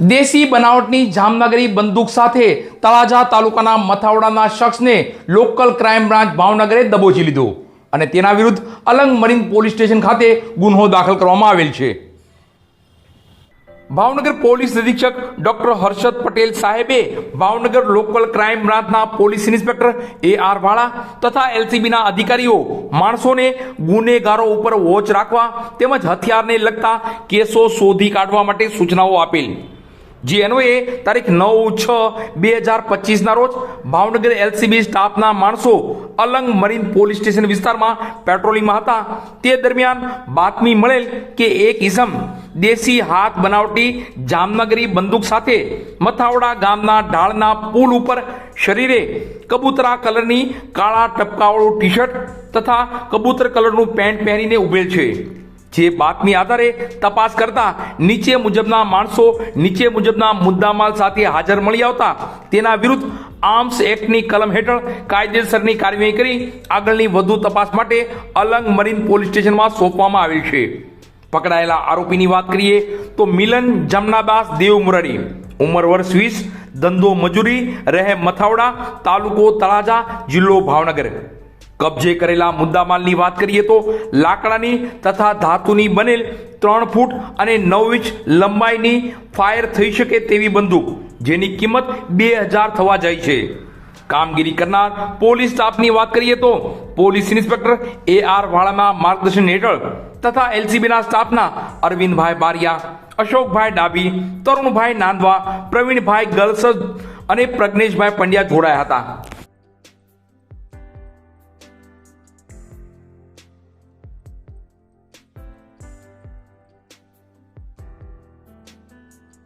દેશી બનાવટની જામનગરી બંદૂક સાથે તળાજા તાલુકાના મથાવડાના શખ્સને લોકલ ક્રાઇમ બ્રાન્ચ ભાવનગરે દબોચી લીધો અને તેના વિરુદ્ધ અલંગ મરીન પોલીસ સ્ટેશન ખાતે ગુન્હો દાખલ કરવામાં આવેલ છે. ભાવનગર પોલીસ નિરીક્ષક ડોક્ટર હર્ષદ પટેલ સાહેબે ભાવનગર લોકલ ક્રાઇમ બ્રાન્ચના police inspector A R Vala તથા એલસીબીના અધિકારીઓ માણસોને ગુનેગારો ઉપર વોચ રાખવા તેમજ હથિયારને લગતા કેસો શોધી કાઢવા માટે સૂચનાઓ આપેલ. જે એ તારીખ નવ છ બે હજાર પચીસના રોજ ભાવનગર એલસીબી સ્ટાફના માણસો અલંગ મરીન પોલીસ સ્ટેશન વિસ્તારમાં પેટ્રોલિંગમાં હતા. તે દરમિયાન બાતમી મળેલ કે એક ઇસમ દેશી હાથ બનાવટી જામનગરી બંદૂક સાથે મથાવડા ગામના ઢાળના પુલ ઉપર શરીરે કબૂતરા કલરની કાળા ટપકાવાળું ટી શર્ટ તથા કબૂતર કલરનું પેન્ટ પહેરીને ઉભેલ છે. જે બાતમી આધારે તપાસ કરતા નીચે મુજબના માણસો, નીચે મુજબના મુદ્દામાલ સાથે હાજર મળી આવતા તેના વિરુદ્ધ આર્મ્સ એક્ટની કલમ હેઠળ કાયદેસરની કાર્યવાહી કરી આગળની વધુ તપાસ માટે અલંગ મરીન પોલીસ સ્ટેશનમાં સોંપવામાં આવેલ છે. પકડાયેલા આરોપીની વાત કરીએ તો મિલન જમનાદાસ દેવ મુરારી ઉંમર વર્ષ વીસ, ધંધો મજૂરી રહે મથાવડા, તાલુકો તળાજા, જિલ્લો ભાવનગર. કબજે કરેલા મુદ્દામાલની વાત કરીએ તો લાકડાની તથા ધાતુની બનેલ ત્રણ ફૂટ અને નવ ઇંચ લંબાઈની ફાયર થઈ શકે તેવી બંદૂક, જેની કિંમત બે હજાર થવા જાય છે. કામગીરી કરનાર પોલીસ સ્ટાફની વાત કરીએ તો પોલીસ ઇન્સ્પેક્ટર એ આર વાળાના માર્ગદર્શન હેઠળ તથા એલસીબીના સ્ટાફના અરવિંદભાઈ બારિયા, અશોકભાઈ ડાબી તરુણભાઈ નાંદવા, પ્રવીણભાઈ ગલસદ અને પ્રજ્ઞેશભાઈ પંડ્યા જોડાયા હતા.